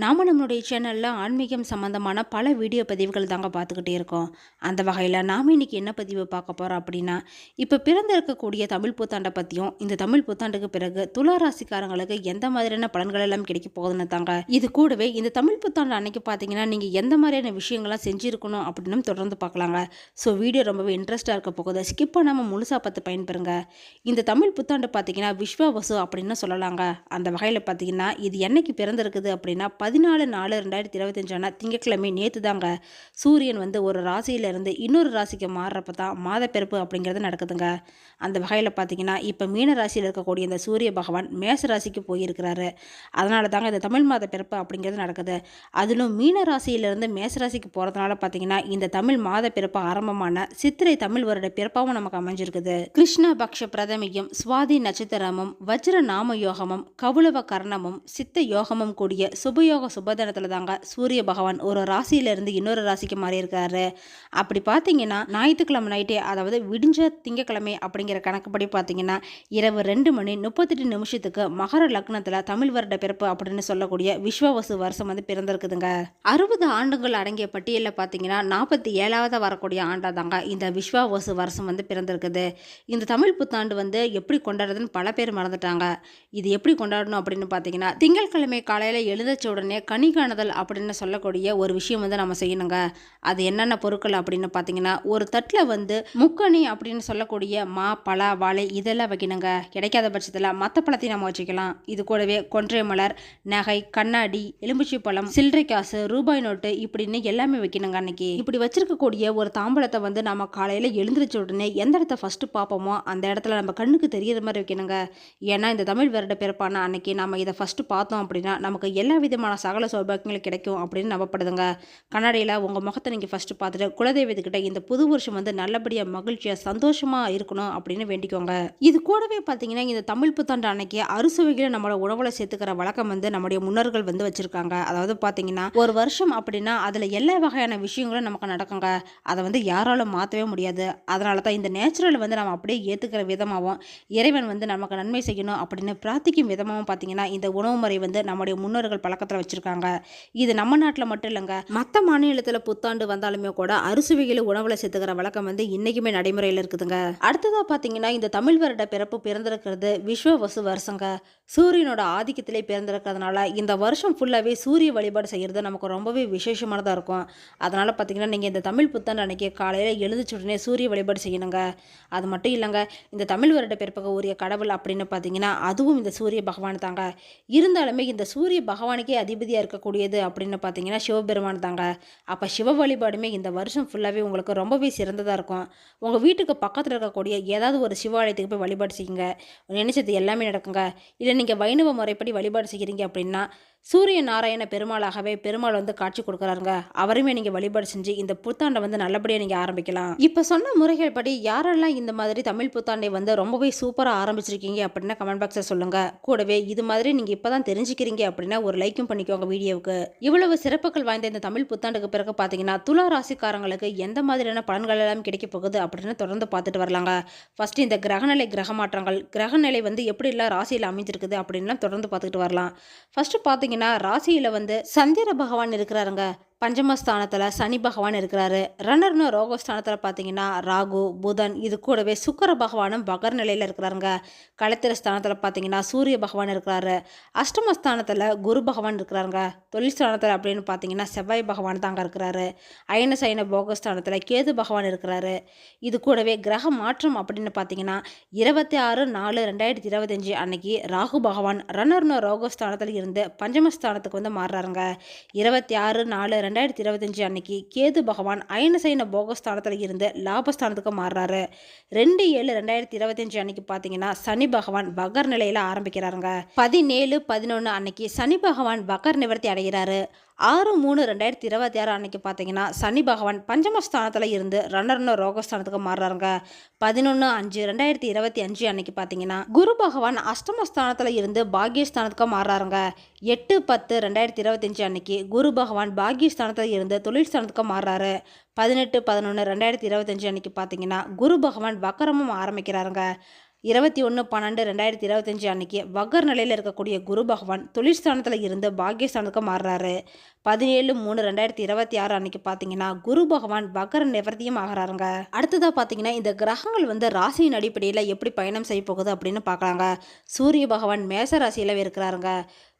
நாம் நம்மளுடைய சேனலில் ஆன்மீகம் சம்மந்தமான பல வீடியோ பதிவுகள் தாங்க பார்த்துக்கிட்டே இருக்கோம். அந்த வகையில் நாம் இன்னைக்கு என்ன பதிவு பார்க்க போகிறோம் அப்படின்னா இப்போ பிறந்திருக்கக்கூடிய தமிழ் புத்தாண்டை பற்றியும் இந்த தமிழ் புத்தாண்டுக்கு பிறகு துலா ராசிக்காரங்களுக்கு எந்த மாதிரியான பலன்கள் எல்லாம் கிடைக்க போகுதுன்னு தாங்க. இது கூடவே இந்த தமிழ் புத்தாண்டு அன்னைக்கு பார்த்தீங்கன்னா நீங்கள் எந்த மாதிரியான விஷயங்கள்லாம் செஞ்சுருக்கணும் அப்படின்னு தொடர்ந்து பார்க்கலாங்க. ஸோ வீடியோ ரொம்பவே இன்ட்ரெஸ்ட்டாக இருக்க போகுது. ஸ்கிப் பண்ணாமல் முழுசாக பார்த்து பயன்பெறுங்க. இந்த தமிழ் புத்தாண்டு பார்த்தீங்கன்னா விஸ்வவசு அப்படின்னு சொல்லலாங்க. அந்த வகையில் பார்த்தீங்கன்னா இது என்னைக்கு பிறந்திருக்குது அப்படின்னா பதினாலு நாலு ரெண்டாயிரத்தி இருபத்தஞ்சானா திங்கட்கிழமை நேற்று தாங்க சூரியன் வந்து ஒரு ராசியிலிருந்து இன்னொரு ராசிக்கு மாறுறப்ப தான் மாதப்பிறப்பு அப்படிங்கிறது நடக்குதுங்க. அந்த வகையில் பார்த்தீங்கன்னா இப்போ மீன ராசியில் இருக்கக்கூடிய இந்த சூரிய பகவான் மேச ராசிக்கு போயிருக்கிறாரு. அதனால தாங்க இந்த தமிழ் மாத பிறப்பு அப்படிங்கிறது நடக்குது. அதிலும் மீன ராசியிலிருந்து மேச ராசிக்கு போகிறதுனால பார்த்தீங்கன்னா இந்த தமிழ் மாத பிறப்பு ஆரம்பமான சித்திரை தமிழ் வருட பிறப்பாகவும் நமக்கு அமைஞ்சிருக்குது. கிருஷ்ணபக்ஷ பிரதமியும் சுவாதி நட்சத்திரமும் வஜ்ர நாம யோகமும் கவுளவ கர்ணமும் சித்த யோகமும் கூடிய சுபயோக சுபதனத்தில் தாங்க சூரிய பகவான் ஒரு ராசியிலிருந்து இன்னொரு ராசிக்கு மாறி இருக்காரு அப்படி பார்த்தீங்கன்னா ஞாயிற்றுக்கிழமை நைட்டே அதாவது விடிஞ்ச திங்கக்கிழமை அப்படிங்கிற கணக்குப்படி பார்த்தீங்கன்னா இரவு ரெண்டு மணி முப்பத்தெட்டு நிமிஷத்துக்கு மகர லக்னத்தில் தமிழ் வருட பிறப்பு அப்படின்னு சொல்லக்கூடிய விஸ்வவசு வருஷம் வந்து பிறந்திருக்குதுங்க. அறுபது ஆண்டுகள் அடங்கிய பட்டியலில் பார்த்தீங்கன்னா நாற்பத்தி ஏழாவது வரக்கூடிய ஆண்டாக தாங்க இந்த விஸ்வவசு வருஷம் வந்து பிறந்திருக்குது. இந்த தமிழ் புத்தாண்டு வந்து எப்படி கொண்டாடுறதுன்னு பல பேர் மறந்துட்டாங்க. இது எப்படி கொண்டாடணும் அப்படின்னு பார்த்தீங்கன்னா திங்கட்கிழமை காலையில் எழுந்தச்ச உடனே கனி காணுதல் அப்படின்னு சொல்லக்கூடிய ஒரு விஷயம் வந்து நம்ம செய்யணுங்க. அது என்னென்ன பொருட்கள் அப்படின்னு பார்த்தீங்கன்னா ஒரு தட்டில் வந்து முக்கணி அப்படின்னு சொல்லக்கூடிய மா பலா வாழை இதெல்லாம் வைக்கணுங்க. கிடைக்காத பட்சத்தில் மற்ற பழத்தையும் நம்ம வச்சுக்கலாம். இது கூடவே கொன்றை மலர் நகை கண்ணாடி எலும்புச்சி பழம் சில்லறை காசு ரூபாய் நோட்டு இப்படின்னு எல்லாமே வைக்கணுங்க அன்னைக்கு. இப்படி வச்சிருக்கக்கூடிய ஒரு தாம்பழத்தை வந்து நம்ம காலையில் எழுந்திரிச்ச உடனே எந்த இடத்த ஃபஸ்ட்டு பார்ப்போமோ அந்த இடத்துல நம்ம கண்ணுக்கு தெரியிற மாதிரி வைக்கணுங்க. ஏன்னா இந்த தமிழ் வருட பிறப்பான அன்னைக்கு நம்ம இதை ஃபஸ்ட்டு பார்த்தோம் அப்படின்னா நமக்கு எல்லா விதமான சகல சௌபாக்கியங்களும் கிடைக்கும் அப்படின்னு நம்பப்படுதுங்க. கண்ணாடியில் உங்கள் முகத்தை நீங்கள் ஃபஸ்ட்டு பார்த்துட்டு குலதெய்வத்துக்கிட்ட இந்த புது வருஷம் வந்து நல்லபடியாக மகிழ்ச்சியாக சந்தோஷமாக இருக்கணும் அப்படின்னு வேண்டிக்கோங்க. இது கூடவே பார்த்தீங்கன்னா இந்த தமிழ் புத்தாண்டு அன்னைக்கு அறுசுவைகளை நம்மளோட உணவில் சேர்த்துக்கிற வழக்கம் வந்து நம்முடைய முன்னோர்கள் வந்து வச்சுருக்காங்க. அதாவது பார்த்தீங்கன்னா ஒரு வருஷம் அப்படின்னா அதில் எல்லா வகையான விஷயங்களும் நமக்கு நடக்குங்க. அதை வந்து யாராலும் மாற்றவே முடியாது. அதனால தான் இந்த நேச்சுரல் வந்து நம்ம அப்படியே ஏற்றுக்கிற விதமாகவும் இறைவன் வந்து நமக்கு நன்மை செய்யணும் அப்படின்னு பிரார்த்திக்கும் விதமாகவும் பார்த்தீங்கன்னா இந்த உணவு முறை வந்து நம்முடைய முன்னோர்கள் பழக்கத்தில் வச்சுருக்காங்க. இது நம்ம நாட்டில் மட்டும் இல்லைங்க. மற்ற மாநிலத்தில் புத்தாண்டு வந்தாலுமே கூட அறுசுவைகளை உணவில் சேர்த்துக்கிற வழக்கம் வந்து இன்றைக்குமே நடைமுறையில் இருக்குதுங்க. அடுத்ததாக பார்த்தீங்கன்னா இந்த தமிழ் வருட பிறப்பு பிறந்திருக்கிறது விஸ்வவசு வருஷங்க. சூரியனோட ஆதிக்கத்திலே பிறந்திருக்கிறதுனால இந்த வருஷம் ஃபுல்லாகவே சூரிய வழிபாடு செய்கிறது நமக்கு ரொம்பவே விசேஷமானதாக இருக்கும். அதனால் பார்த்தீங்கன்னா நீங்கள் இந்த தமிழ் புத்தாண்டு அன்னைக்கு காலையில் எழுந்துச்சு உடனே சூரிய வழிபாடு செய்யணுங்க. அது மட்டும் இல்லைங்க இந்த தமிழ் வருட பிறப்புக்கு உரிய கடவுள் அப்படின்னு பார்த்தீங்கன்னா அதுவும் இந்த சூரிய பகவான் தாங்க. இருந்தாலுமே இந்த சூரிய பகவானுக்கே அதிபதியாக இருக்கக்கூடியது அப்படின்னு பார்த்தீங்கன்னா சிவபெருமான் தாங்க. அப்போ சிவ வழிபாடுமே இந்த வருஷம் ஃபுல்லாகவே உங்களுக்கு ரொம்பவே சிறந்ததாக இருக்கும். உங்கள் வீட்டுக்கு பக்கத்தில் இருக்கக்கூடிய ஏதாவது ஒரு சிவாலயத்துக்கு போய் வழிபாடு செய்யுங்க. நினைச்சது எல்லாமே நடக்குங்க. இல்லை நீங்கள் வைணவ முறைப்படி வழிபாடு செய்கிறீங்க அப்படின்னா சூரிய நாராயண பெருமாளாகவே பெருமாள் வந்து காட்சி கொடுக்குறாருங்க. அவரையுமே நீங்கள் வழிபாடு செஞ்சு இந்த புத்தாண்டை வந்து நல்லபடியாக நீங்கள் ஆரம்பிக்கலாம். இப்போ சொன்ன முறைகள் படி யாரெல்லாம் இந்த மாதிரி தமிழ் புத்தாண்டை வந்து ரொம்பவே சூப்பராக ஆரம்பிச்சிருக்கீங்க அப்படின்னா கமெண்ட் பாக்ஸில் சொல்லுங்கள் கூடவே இது மாதிரி நீங்கள் இப்போ தான் தெரிஞ்சுக்கிறீங்க அப்படின்னா ஒரு லைக்கும் பண்ணிக்கோங்க வீடியோவுக்கு. இவ்வளவு சிறப்புகள் வாய்ந்த இந்த தமிழ் புத்தாண்டுக்கு பிறகு பார்த்தீங்கன்னா துலா ராசிக்காரங்களுக்கு எந்த மாதிரியான பலன்கள் எல்லாம் கிடைக்க போகுது அப்படின்னு தொடர்ந்து பார்த்துட்டு வரலாங்க. ஃபர்ஸ்ட் இந்த கிரகநிலை கிரக மாற்றங்கள் கிரகநிலை வந்து எப்படி எல்லாம் ராசியில் அமைஞ்சிருக்குது அப்படின்லாம் தொடர்ந்து பார்த்துக்கிட்டு வரலாம். ஃபர்ஸ்ட் பார்த்தீங்கன்னா ராசியில் வந்து சந்திர பகவான் இருக்கிறாருங்க. பஞ்சமஸ்தானத்தில் சனி பகவான் இருக்கிறாரு. ரன்னர்னு ரோகஸ்தானத்தில் பார்த்தீங்கன்னா ராகு புதன் இது கூடவே சுக்கர பகவானும் பகர் நிலையில் இருக்கிறாருங்க. களத்திர ஸ்தானத்தில் பார்த்தீங்கன்னா சூரிய பகவான் இருக்கிறாரு. அஷ்டமஸ்தானத்தில் குரு பகவான் இருக்கிறாருங்க. தொழில் ஸ்தானத்தில் அப்படின்னு பார்த்தீங்கன்னா செவ்வாய் பகவான் தாங்க இருக்கிறாரு. அயன சயன போகஸ்தானத்தில் கேது பகவான் இருக்கிறாரு. இது கூடவே கிரக மாற்றம் அப்படின்னு பார்த்தீங்கன்னா இருபத்தி ஆறு நாலு ரெண்டாயிரத்தி இருபத்தஞ்சி அன்னைக்கு ராகு பகவான் ரன்னர்னு ரோகஸ்தானத்தில் இருந்து பஞ்சமஸ்தானத்துக்கு வந்து மாறுறாருங்க. இருபத்தி ஆறு நாலு ரெண்டாயிரத்தி இருபத்தஞ்சி அன்னைக்கு கேது பகவான் அயனசைன போகஸ்தானத்தில் இருந்து லாபஸ்தானத்துக்கு மாறுறாரு. ரெண்டு ஏழு ரெண்டாயிரத்தி இருபத்தஞ்சி அன்னைக்கு பார்த்தீங்கன்னா சனி பகவான் பகர் நிலையில் ஆரம்பிக்கிறாருங்க. பதினேழு பதினொன்று அன்னைக்கு சனி பகவான் பகர் நிவர்த்தி அடைகிறாரு. ஆறு மூணு ரெண்டாயிரத்தி இருபத்தி ஆறு அன்னைக்கு பார்த்தீங்கன்னா சனி பகவான் பஞ்சமஸ்தானத்தில் இருந்து ரன்னர்னு ரோகஸ்தானத்துக்கு மாறுறாருங்க. பதினொன்று அஞ்சு ரெண்டாயிரத்தி இருபத்தி அஞ்சு அன்னைக்கு பார்த்தீங்கன்னா குரு பகவான் அஷ்டமஸ்தானத்தில் இருந்து பாக்கியஸ்தானத்துக்கு மாறுறாருங்க. எட்டு பத்து ரெண்டாயிரத்தி இருபத்தஞ்சு அன்னைக்கு குரு பகவான் பாக்கியஸ்தானத்தில் இருந்து தொழில் மாறுறாரு. பதினெட்டு பதினொன்று ரெண்டாயிரத்தி இருபத்தஞ்சு அன்னைக்கு பார்த்தீங்கன்னா குரு பகவான் வக்கரமும் ஆரம்பிக்கிறாருங்க. இருபத்தி ஒன்று பன்னெண்டு ரெண்டாயிரத்தி இருபத்தஞ்சி அன்னைக்கு வக்கர் நிலையில் இருக்கக்கூடிய குரு பகவான் தொழிற்ஸ்தானத்தில் இருந்து பாக்கியஸ்தானத்துக்கு மாறுறாரு. பதினேழு மூணு ரெண்டாயிரத்தி இருபத்தி ஆறு அன்னைக்கு பார்த்தீங்கன்னா குரு பகவான் வக்கர நிவர்த்தியும் ஆகிறாருங்க. அடுத்ததாக பார்த்தீங்கன்னா இந்த கிரகங்கள் வந்து ராசியின் அடிப்படையில் எப்படி பயணம் செய்ய போகுது அப்படின்னு பார்க்கலாங்க சூரிய பகவான் மேச ராசியிலவே இருக்கிறாருங்க.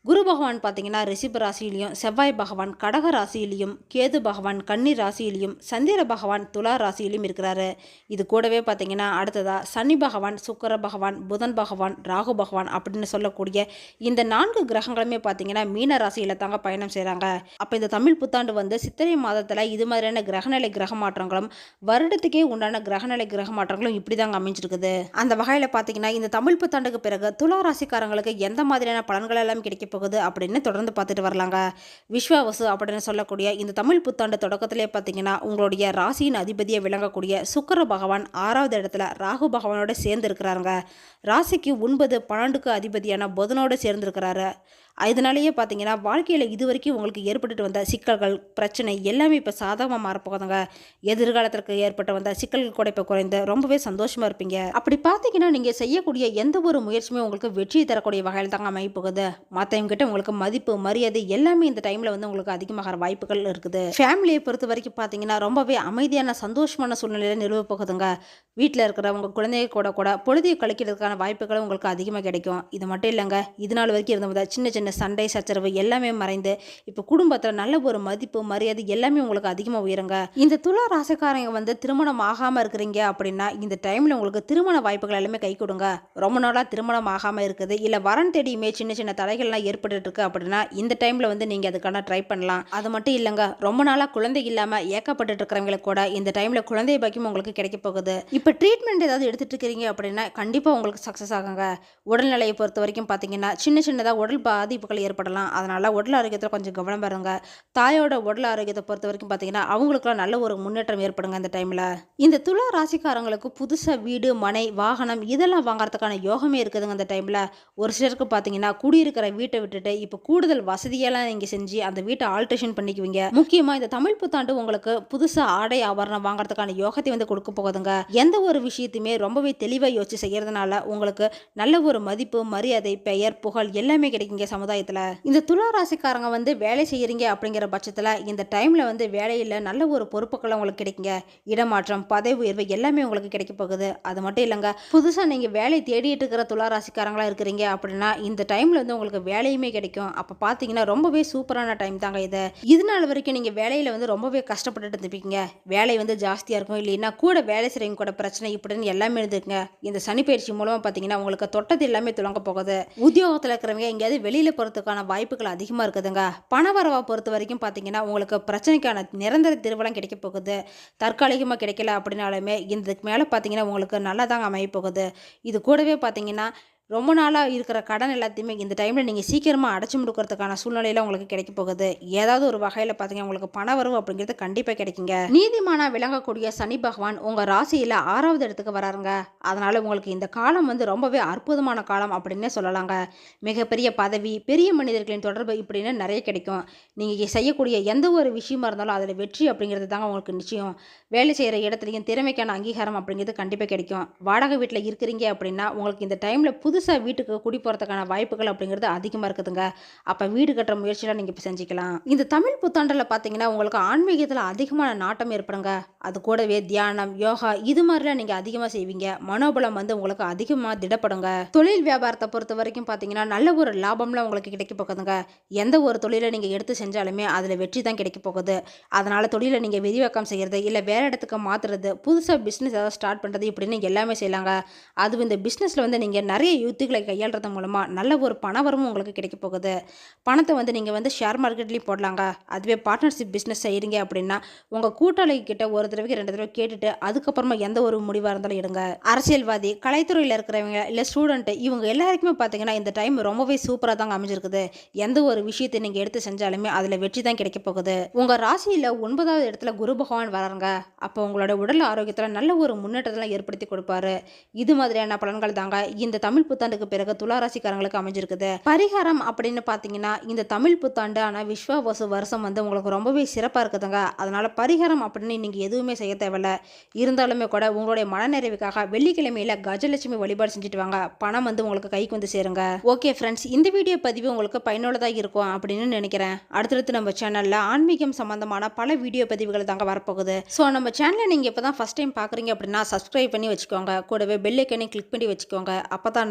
குரு பகவான் பார்த்தீங்கன்னா ரிஷிப ராசியிலையும் செவ்வாய் பகவான் கடக ராசியிலையும் கேது பகவான் கன்னி ராசியிலையும் சந்திர பகவான் துலா ராசியிலையும் இருக்கிறாரு. இது கூடவே பார்த்தீங்கன்னா அடுத்ததாக சனி பகவான் சுக்கர பகவான் புதன் பகவான் ராகு பகவான் அப்படின்னு சொல்லக்கூடிய இந்த நான்கு கிரகங்களுமே பார்த்தீங்கன்னா மீன ராசியில் தாங்க பயணம் செய்கிறாங்க அப்போ இந்த தமிழ் புத்தாண்டு வந்து சித்திரை மாதத்தில் இது மாதிரியான கிரகநிலை கிரக மாற்றங்களும் வருடத்துக்கே உண்டான கிரகநிலை கிரக மாற்றங்களும் இப்படி தாங்க அமைஞ்சிருக்குது. அந்த வகையில் பார்த்தீங்கன்னா இந்த தமிழ் புத்தாண்டுக்கு பிறகு துலா ராசிக்காரங்களுக்கு எந்த மாதிரியான பலன்கள் எல்லாம் கிடைக்க போகுது அப்படின்னு தொடர்ந்து பார்த்துட்டு வரலாங்க. விஸ்வாவசு அப்படின்னு சொல்லக்கூடிய இந்த தமிழ் புத்தாண்டு தொடக்கத்திலே பார்த்தீங்கன்னா உங்களுடைய ராசியின் அதிபதியை விளங்கக்கூடிய சுக்கர பகவான் ஆறாவது இடத்துல ராகு பகவானோட சேர்ந்து இருக்கிறாருங்க ராசிக்கு ஒன்பது பன்னெண்டுக்கு அதிபதியான புதனோடு சேர்ந்துருக்கிறாரு. இதனாலேயே பார்த்தீங்கன்னா வாழ்க்கையில் இது வரைக்கும் உங்களுக்கு ஏற்பட்டுட்டு வந்த சிக்கல்கள் பிரச்சனை எல்லாமே இப்போ சாதகமாக மாறப்போகுதுங்க எதிர்காலத்திற்கு ஏற்பட்டு வந்த சிக்கல்கள் கூட இப்போ குறைந்து ரொம்பவே சந்தோஷமாக இருப்பீங்க. அப்படி பார்த்தீங்கன்னா நீங்கள் செய்யக்கூடிய எந்த ஒரு முயற்சியுமே உங்களுக்கு வெற்றி தரக்கூடிய வகையில் தாங்க அமைப்போகுது மற்றவங்க கிட்ட உங்களுக்கு மதிப்பு மரியாதை எல்லாமே இந்த டைமில் வந்து உங்களுக்கு அதிகமாகிற வாய்ப்புகள் இருக்குது. ஃபேமிலியை பொறுத்த வரைக்கும் பார்த்தீங்கன்னா ரொம்பவே அமைதியான சந்தோஷமான சூழ்நிலையில் நிறுவ போகுதுங்க. வீட்டில் இருக்கிறவங்க குழந்தைய கூட கூட பொழுதையை கழிக்கிறதுக்கான வாய்ப்புகளும் உங்களுக்கு அதிகமாக கிடைக்கும். இது மட்டும் இல்லைங்க இது நாள் வரைக்கும் இருந்த சின்ன சின்ன சண்டை சச்சரவு எல்லாமே மறைந்து இப்போ குடும்பத்தில் நல்ல ஒரு மதிப்பு மரியாதை எல்லாமே உங்களுக்கு அதிகமாக உயருங்க. இந்த துளா ராசிக்காரங்க வந்து திருமணம் ஆகாமல் இருக்கிறீங்க அப்படின்னா இந்த டைமில் உங்களுக்கு திருமண வாய்ப்புகள் எல்லாமே கை கொடுங்க. ரொம்ப நாளாக திருமணம் ஆகாமல் இருக்குது. இல்லை வரன் தேடியுமே சின்ன சின்ன தடைகள்லாம் ஏற்பட்டு இருக்கு அப்படின்னா இந்த டைமில் வந்து நீங்கள் அதுக்கான ட்ரை பண்ணலாம். அது மட்டும் இல்லைங்க ரொம்ப நாளாக குழந்தை இல்லாமல் ஏக்கப்பட்டு இருக்கிறவங்களுக்கு கூட இந்த டைமில் குழந்தை பாக்கியம் உங்களுக்கு கிடைக்க போகுது. இப்போ ட்ரீட்மெண்ட் ஏதாவது எடுத்துகிட்டு இருக்கிறீங்க அப்படின்னா கண்டிப்பாக உங்களுக்கு சக்ஸஸ் ஆகுங்க. உடல்நிலையை பொறுத்த வரைக்கும் பார்த்தீங்கன்னா சின்ன சின்னதாக உடல் பாதிப்புகள் ஏற்படலாம். அதனால் உடல் ஆரோக்கியத்தில் கொஞ்சம் கவனம் பாருங்க தாயோட உடல் ஆரோக்கியத்தை பொறுத்த வரைக்கும் பார்த்தீங்கன்னா அவங்களுக்குலாம் நல்ல ஒரு முன்னேற்றம் ஏற்படுங்க இந்த டைமில் இந்த துலா ராசிக்காரங்களுக்கு புதுசாக வீடு மனை வாகனம் இதெல்லாம் வாங்குறதுக்கான யோகமே இருக்குதுங்க இந்த டைமில் ஒரு சிலருக்கு பார்த்தீங்கன்னா குடியிருக்கிற வீட்டை விட்டுட்டு இப்போ கூடுதல் வசதியெல்லாம் நீங்கள் செஞ்சு அந்த வீட்டை ஆல்ட்ரேஷன் பண்ணிக்குவீங்க. முக்கியமாக இந்த தமிழ் புத்தாண்டு உங்களுக்கு புதுசாக ஆடை ஆபரணம் வாங்குறதுக்கான யோகத்தை வந்து கொடுக்க போகுதுங்க. எந்த ஒரு விஷயத்தையுமே ரொம்பவே தெளிவாக யோசிச்சு செய்யறதுனால உங்களுக்கு நல்ல ஒரு மதிப்பு மரியாதை பெயர் புகழ் எல்லாமே கிடைக்குங்க சமுதாயத்தில். இந்த துலா ராசிக்காரங்க வந்து வேலை செய்கிறீங்க அப்படிங்கிற பட்சத்தில் இந்த டைமில் வந்து வேலையில் நல்ல ஒரு பொறுப்புகள் உங்களுக்கு கிடைக்குங்க. இடமாற்றம் பதவி உயர்வு எல்லாமே உங்களுக்கு கிடைக்க போகுது. அது மட்டும் இல்லைங்க புதுசாக நீங்கள் வேலை தேடிட்டு இருக்கிற துளாராசிக்காரங்களாக இருக்கிறீங்க அப்படின்னா இந்த டைமில் வந்து உங்களுக்கு வேலையுமே கிடைக்கும். அப்போ பார்த்தீங்கன்னா ரொம்பவே சூப்பரான டைம் தாங்க இது. இது நாள் வரைக்கும் நீங்கள் வேலையில் வந்து ரொம்பவே கஷ்டப்பட்டுட்டு இருந்துப்பீங்க வேலை வந்து ஜாஸ்தியாக இருக்கும். இல்லைன்னா கூட வேலை செய்கிறவங்க கூட பிரச்சனை இப்படின்னு எல்லாமே இருந்துக்குங்க இந்த சனி பயிற்சி மூலமாக பார்த்தீங்கன்னா உங்களுக்கு தொட்டது எல்லாமே துளங்க போகுது. உத்தியோகத்தில் இருக்கிறவங்க எங்கேயாவது வெளியில் போகிறதுக்கான வாய்ப்புகள் அதிகமாக இருக்குதுங்க. பண வரவை பொறுத்த வரைக்கும் பார்த்தீங்கன்னா உங்களுக்கு பிரச்சனைக்கான நிரந்தர திருவலம் கிடைக்க போகுது. தற்காலிகமாக கிடைக்கல அப்படின்னாலுமே இதுக்கு மேலே பார்த்தீங்கன்னா உங்களுக்கு நல்லா தாங்க அமைய போகுது. இது கூடவே பார்த்தீங்கன்னா ரொம்ப நாளாக இருக்கிற கடன் எல்லாத்தையுமே இந்த டைமில் நீங்கள் சீக்கிரமாக அடைச்சி முடிக்கிறதுக்கான சூழ்நிலையில் உங்களுக்கு கிடைக்க போகுது. ஏதாவது ஒரு வகையில் பார்த்தீங்கன்னா உங்களுக்கு பண வரவு அப்படிங்கிறது கண்டிப்பாக கிடைக்குங்க. நீதிமானா விளங்கக்கூடிய சனி பகவான் உங்கள் ராசியில் ஆறாவது இடத்துக்கு வராருங்க. அதனால் உங்களுக்கு இந்த காலம் வந்து ரொம்பவே அற்புதமான காலம் அப்படின்னே சொல்லலாங்க. மிகப்பெரிய பதவி பெரிய மனிதர்களின் தொடர்பு இப்படின்னு நிறைய கிடைக்கும். நீங்கள் செய்யக்கூடிய எந்த ஒரு விஷயமா இருந்தாலும் அதில் வெற்றி அப்படிங்கிறது தாங்க உங்களுக்கு நிச்சயம். வேலை செய்கிற இடத்துலையும் திறமைக்கான அங்கீகாரம் அப்படிங்கிறது கண்டிப்பாக கிடைக்கும். வாடகை வீட்டில் இருக்கிறீங்க அப்படின்னா உங்களுக்கு இந்த டைமில் புதுசாக வீட்டுக்கு குடி போகிறதுக்கான வாய்ப்புகள் அப்படிங்கிறது அதிகமாக இருக்குதுங்க. அப்போ வீடு கட்டுற முயற்சியெலாம் நீங்கள் இப்போ செஞ்சுக்கலாம். இந்த தமிழ் புத்தாண்டில் பார்த்தீங்கன்னா உங்களுக்கு ஆன்மீகத்தில் அதிகமான நாட்டம் ஏற்படுங்க. அது கூடவே தியானம் யோகா இது மாதிரிலாம் நீங்கள் அதிகமாக செய்வீங்க. மனோபலம் வந்து உங்களுக்கு அதிகமாக திடப்படுங்க. தொழில் வியாபாரத்தை பொறுத்த வரைக்கும் பார்த்தீங்கன்னா நல்ல ஒரு லாபம்லாம் உங்களுக்கு கிடைக்க போகுதுங்க. எந்த ஒரு தொழிலை நீங்கள் எடுத்து செஞ்சாலுமே அதில் வெற்றி தான் கிடைக்க போகுது. அதனால் தொழிலை நீங்கள் விரிவாக்கம் செய்கிறது இல்லை வேறு இடத்துக்கு மாற்றுறது புதுசாக பிஸ்னஸ் ஏதாவது ஸ்டார்ட் பண்ணுறது இப்படின்னு எல்லாமே செய்யலாங்க. அதுவும் இந்த பிஸ்னஸில் வந்து நீங்கள் நிறைய யுத்திகளை கையாளுறது மூலமாக நல்ல ஒரு பணவரமும் உங்களுக்கு கிடைக்க போகுது. பணத்தை வந்து நீங்கள் வந்து ஷேர் மார்க்கெட்லேயும் போடலாங்க. அதுவே பார்ட்னர்ஷிப் பிஸ்னஸ் செய்கிறீங்க அப்படின்னா உங்கள் கூட்டாளி கிட்ட ஒரு தடவைக்கு ரெண்டு தடவை கேட்டுட்டு அதுக்கப்புறமா எந்த ஒரு முடிவாக இருந்தாலும் எடுங்க. அரசியல்வாதி கலைத்துறையில் இருக்கிறவங்க இல்லை ஸ்டூடெண்ட்டு இவங்க எல்லாருக்குமே பார்த்தீங்கன்னா இந்த டைம் ரொம்பவே சூப்பராக தாங்க அமைஞ்சிருக்குது. எந்த ஒரு விஷயத்தை நீங்கள் எடுத்து செஞ்சாலுமே அதில் வெற்றி தான் கிடைக்க போகுது. உங்கள் ராசியில் ஒன்பதாவது இடத்துல குரு பகவான் வராங்க அப்போ உங்களோட உடல் ஆரோக்கியத்தில் நல்ல ஒரு முன்னேற்றத்தெல்லாம் ஏற்படுத்தி கொடுப்பாரு. இது மாதிரியான பலன்கள் தாங்க இந்த தமிழ் புத்தாண்டுக்கு பிறகு துளாராசிக்காரங்களுக்கு அமைஞ்சிருக்குது. பரிகாரம் அப்படின்னு பார்த்தீங்கன்னா இந்த தமிழ் புத்தாண்டு ஆனால் விஸ்வாவசு வருஷம் வந்து உங்களுக்கு ரொம்பவே சிறப்பாக இருக்குதுங்க. அதனால் பரிகாரம் அப்படின்னு நீங்கள் எதுவுமே செய்ய தேவையில்ல. இருந்தாலுமே கூட உங்களுடைய மனநிறைவுக்காக வெள்ளிக்கிழமையில கஜலட்சுமி வழிபாடு செஞ்சுட்டு வாங்க. பணம் வந்து உங்களுக்கு கைக்கு வந்து சேருங்க. ஓகே ஃப்ரெண்ட்ஸ் இந்த வீடியோ பதிவு உங்களுக்கு பயனுள்ளதாக இருக்கும் அப்படின்னு நினைக்கிறேன். அடுத்தடுத்து நம்ம சேனலில் ஆன்மீகம் சம்பந்தமான பல வீடியோ பதிவுகள் தாங்க வரப்போகுது. ஸோ நம்ம சேனலை நீங்கள் இப்போ தான் ஃபஸ்ட் டைம் பார்க்குறீங்க அப்படின்னா சப்ஸ்கிரைப் பண்ணி வச்சுக்கோங்க. கூடவே பெல் கிளிக் பண்ணி வச்சுக்கோங்க. அப்போ தான்